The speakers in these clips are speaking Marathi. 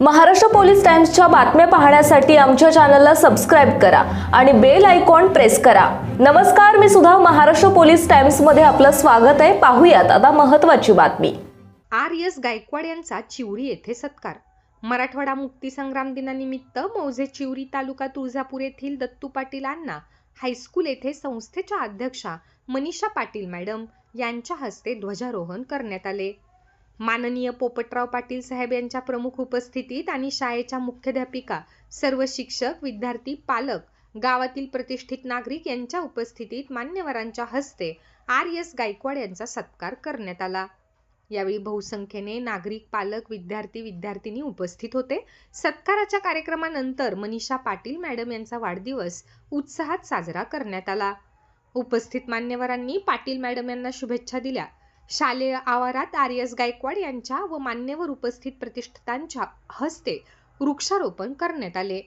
महाराष्ट्र पोलीस टाइम्सच्या बातम्या पाहण्यासाठी आमच्या चॅनलला सबस्क्राईब करा आणि बेल आयकॉन प्रेस करा. नमस्कार मी सुद्धा महाराष्ट्र पोलीस टाइम्समध्ये आपलं स्वागत आहे. पाहूयात आता महत्त्वाची बातमी. आर एस गायकवाड यांचा चिवरी येथे सत्कार. मराठवाडा मुक्तीसंग्राम दिनानिमित्त मौजे चिवरी तालुका तुळजापूर येथील दत्तू पाटील अण्णा हायस्कूल येथे संस्थेच्या अध्यक्षा मनीषा पाटील मॅडम यांच्या हस्ते ध्वजारोहण करण्यात आले. माननीय पोपटराव पाटील साहेब यांच्या प्रमुख उपस्थितीत आणि शाळेच्या मुख्याध्यापिका सर्व शिक्षक विद्यार्थी पालक गावातील प्रतिष्ठित नागरिक यांच्या उपस्थितीत मान्यवरांच्या हस्ते आर एस गायकवाड यांचा सत्कार करण्यात आला. यावेळी बहुसंख्येने नागरिक पालक विद्यार्थी विद्यार्थिनी उपस्थित होते. सत्काराच्या कार्यक्रमानंतर मनीषा पाटील मॅडम यांचा वाढदिवस उत्साहात साजरा करण्यात आला. उपस्थित मान्यवरांनी पाटील मॅडम यांना शुभेच्छा दिल्या. शालेय आवारात आर एस गायकवाड यांच्या व मान्यवर उपस्थित प्रतिष्ठितांच्या हस्ते वृक्षारोपण करण्यात आले.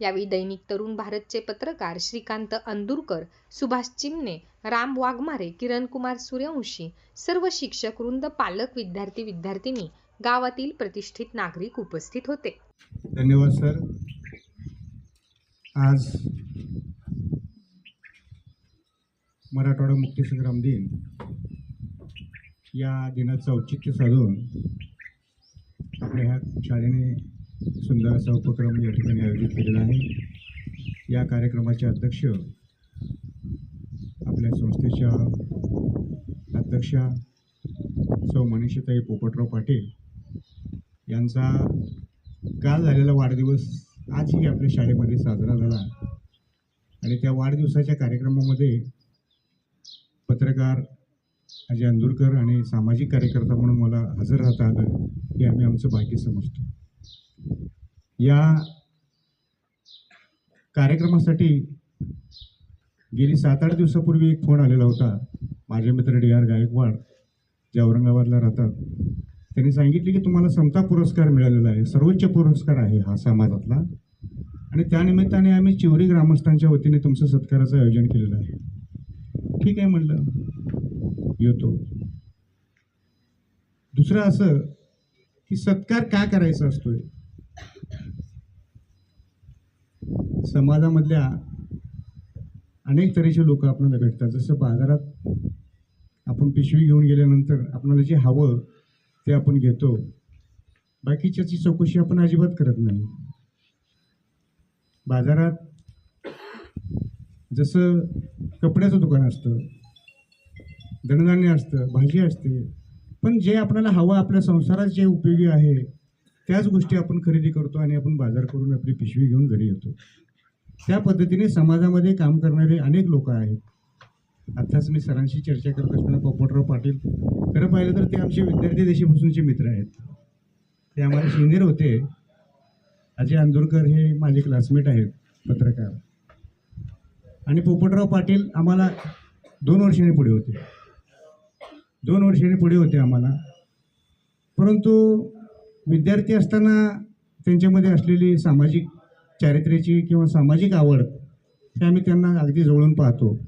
यावेळी दैनिक तरुण भारतचे पत्रकार श्रीकांत अंदुरकर सुभाष चिमणे राम वाघमारे किरण कुमार सूर्यवंशी सर्व शिक्षक वृंद पालक विद्यार्थी विद्यार्थिनी गावातील प्रतिष्ठित नागरिक उपस्थित होते. धन्यवाद सर. आज मराठवाडा मुक्तीसंग्राम दिन. या दिनाचं औचित्य साधून आपल्या ह्या शाळेने सुंदर असा उपक्रम या ठिकाणी आयोजित केलेला आहे. या कार्यक्रमाचे अध्यक्ष आपल्या संस्थेच्या अध्यक्षा सौ मनीषताई पोपटराव पाटील यांचा काल झालेला वाढदिवस आजही आपल्या शाळेमध्ये साजरा झाला. आणि त्या वाढदिवसाच्या कार्यक्रमामध्ये पत्रकार अजय अंदुरकर आणि सामाजिक कार्यकर्ता म्हणून मला हजर राहता आलं हे आम्ही आमचं भाग्य समजतो. या कार्यक्रमासाठी गेली सात आठ दिवसापूर्वी एक फोन आलेला होता. माझे मित्र डी आर गायकवाड जे औरंगाबादला राहतात त्यांनी सांगितले की तुम्हाला समता पुरस्कार मिळालेला आहे सर्वोच्च पुरस्कार आहे हा समाजातला. आणि त्यानिमित्ताने आम्ही चिवरी ग्रामस्थांच्या वतीने तुमचं सत्काराचं आयोजन केलेलं आहे. ठीक आहे म्हटलं येतो. दुसरं असं की सत्कार का करायचा असतोय? समाजामधल्या अनेक तऱ्हेचे लोक आपल्याला भेटतात. जसं बाजारात आपण पिशवी घेऊन गेल्यानंतर आपल्याला जे हवं ते आपण घेतो. बाकीच्याची चौकशी आपण अजिबात करत नाही. बाजारात जसं कपड्याचं दुकान असतं धनधान्य असतं भाजी असते. पण जे आपल्याला हवं आपल्या संसारात जे उपयोगी आहे त्याच गोष्टी आपण खरेदी करतो आणि आपण बाजार करून आपली पिशवी घेऊन घरी येतो. त्या पद्धतीने समाजामध्ये काम करणारे अनेक लोक आहेत. आत्ताच मी सरांशी चर्चा करत असताना पोपटराव पाटील खरं पाहिलं तर ते आमचे विद्यार्थी देशापासूनचे मित्र आहेत. ते आम्हाला सिनियर होते. अजय अंदुरकर हे माझे क्लासमेट आहेत पत्रकार. आणि पोपटराव पाटील आम्हाला दोन वर्षांनी पुढे होते. दोन वर्षांनी पुढे होते आम्हाला. परंतु विद्यार्थी असताना त्यांच्यामध्ये असलेली सामाजिक चारित्र्याची किंवा सामाजिक आवड हे आम्ही त्यांना अगदी जवळून पाहतो.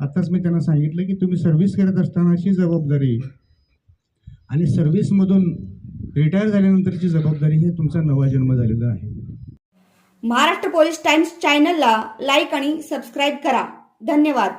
आत्ताच मी त्यांना सांगितलं की तुम्ही सर्व्हिस करत असतानाची जबाबदारी आणि सर्व्हिसमधून रिटायर झाल्यानंतरची जबाबदारी हे तुमचा नवा जन्म झालेला आहे. महाराष्ट्र पोलीस टाइम्स चॅनलला लाईक आणि सबस्क्राईब करा. धन्यवाद.